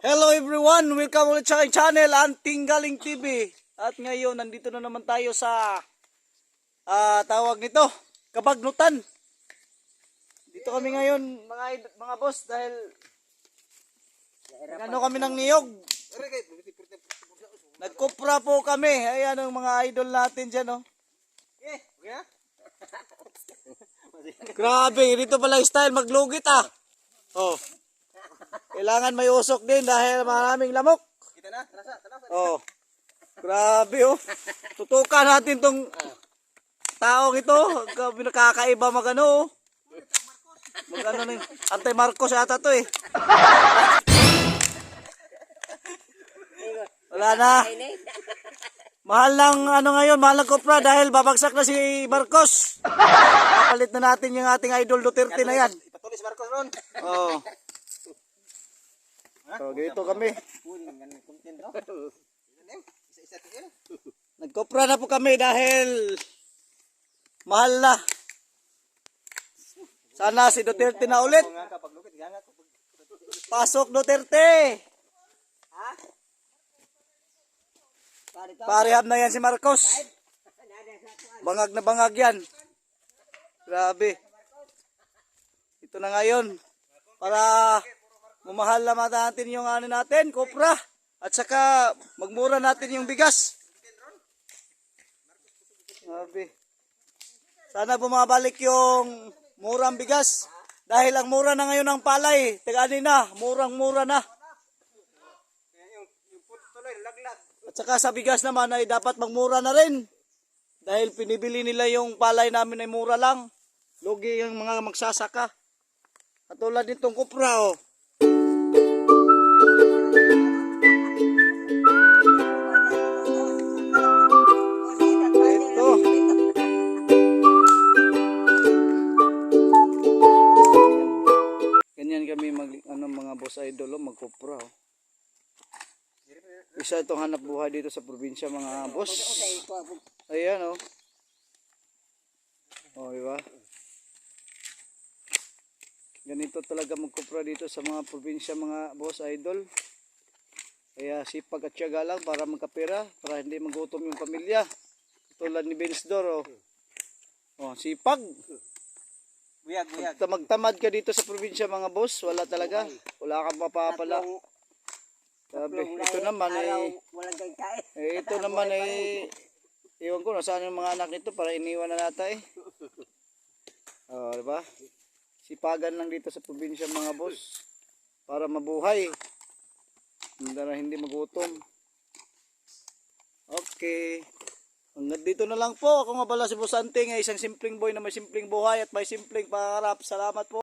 Hello everyone! Welcome ulit sa aking channel, Anting Galing TV. At ngayon, nandito na naman tayo sa ah, tawag nito, Kabagnutan. Dito kami ngayon, mga id- mga boss, dahil ano kami ng niyog. Nagkupra po kami. Ayan ang mga idol natin dyan, oh. Grabe, dito pala yung style maglugit ah. Oh. Kailangan may usok din dahil maraming lamok. Oh. Grabe oh. Tutukan natin tong taong ito. Grabe nakakaiba magano oh. Magano na yun. Antay Marcos yata to eh. Wala na. Mahal ng ano ngayon, mahal ng kopra dahil babagsak na si Marcos. Kapalit na natin yung ating idol Duterte na yan. Patulis Marcos ron. Oh. So, dito kami. Nagkopra na po kami dahil mahal na. Sana si Duterte na ulit. Pasok Duterte. Parehab na yan si Marcos. Bangag na bangag yan. Grabe. Ito na ngayon. Para mamahal na natin yung ano natin, kopra. At saka magmura natin yung bigas. Grabe. Sana bumabalik yung murang bigas. Dahil ang mura na ngayon ng palay. Tagani na, murang-mura na. At saka sa bigas naman ay dapat magmura na rin. Dahil pinibili nila yung palay namin ay mura lang. Lugi yung mga magsasaka. Katulad nitong kupra oh. Ano mga boss idol oh, magkupra oh. Isa itong hanap buhay dito sa probinsya mga boss. Ayan oh. Oh, di ba? Ganito talaga magkupra dito sa mga probinsya mga boss idol. Kaya sipag at tiyaga lang para magkapera, para hindi magutom yung pamilya. Tulad ni Bensdor oh. Oh, sipag. Buyag, buyag. Magtamad ka dito sa probinsya mga boss, wala talaga. Wala kang mapapala. Sabi, ito naman eh, Walang kain. eh ito naman eh, iwan ko nasaan yung mga anak nito para iniwan na nata eh. Oh, di ba? Sipagan lang dito sa probinsya mga boss para mabuhay. Hindi na hindi magutom. Okay. Hanggang dito na lang po. Ako nga pala si Boss Anting, ay isang simpleng boy na may simpleng buhay at may simpleng pangarap. Salamat po.